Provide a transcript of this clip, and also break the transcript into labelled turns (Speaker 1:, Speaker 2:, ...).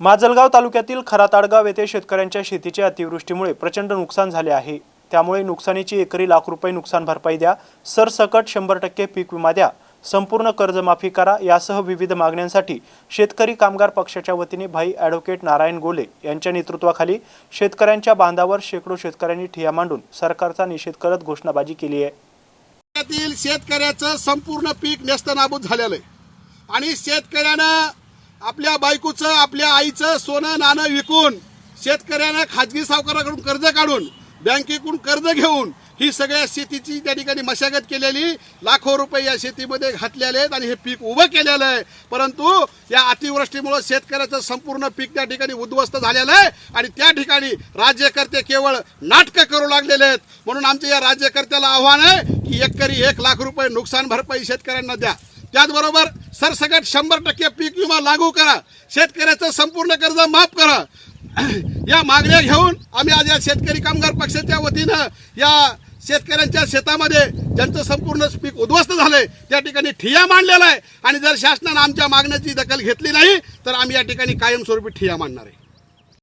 Speaker 1: माजलगाव तालुक्यातील खराताडगाव येथे शेतकऱ्यांच्या शेतीच्या अतिवृष्टीमुळे प्रचंड नुकसान झाले आहे. त्यामुळे नुकसानीची एकरी लाख रुपये नुकसान भरपाई द्या सरसकट शंभर टक्के पीक विमा द्या संपूर्ण कर्जमाफी करा यासह विविध मागण्यांसाठी शेतकरी कामगार पक्षाच्या वतीने भाई ॲडव्होकेट नारायण गोले यांच्या नेतृत्वाखाली शेतकऱ्यांच्या बांधावर शेकडो शेतकऱ्यांनी ठिया मांडून सरकारचा निषेध करत घोषणाबाजी केली आहे.
Speaker 2: शेतकऱ्याचं संपूर्ण पीक नेस्तनाबूत झालेलं आहे. आणि शेतकऱ्यानं आपल्या बायकोचं आपल्या आईचं सोनं नाणं विकून शेतकऱ्यानं खाजगी सावकाराकडून कर्ज काढून बँकेकडून कर्ज घेऊन ही सगळ्या शेतीची त्या ठिकाणी मशागत केलेली लाखो रुपये या शेतीमध्ये घातलेले आहेत आणि हे पीक उभं केलेलं आहे. परंतु या अतिवृष्टीमुळे शेतकऱ्याचं संपूर्ण पीक त्या ठिकाणी उद्ध्वस्त झालेलं आहे आणि त्या ठिकाणी राज्यकर्ते केवळ नाटकं करू लागलेले आहेत. म्हणून आमच्या या राज्यकर्त्याला आव्हान आहे की एकरी एक लाख रुपये नुकसान भरपाई शेतकऱ्यांना द्या. त्याचबरोबर सरसकट शंभर टक्के पीक विमा लागू करा. शेतकऱ्याचं संपूर्ण कर्ज माफ करा. या मागण्या घेऊन आम्ही आज या शेतकरी कामगार पक्षाच्या वतीनं या शेतकऱ्यांच्या शेतामध्ये ज्यांचं संपूर्ण पीक उद्ध्वस्त झालंय त्या ठिकाणी ठिया मांडलेला आहे. आणि जर शासनानं आमच्या मागण्याची दखल घेतली नाही तर आम्ही या ठिकाणी कायमस्वरूपी ठिया मांडणार आहे.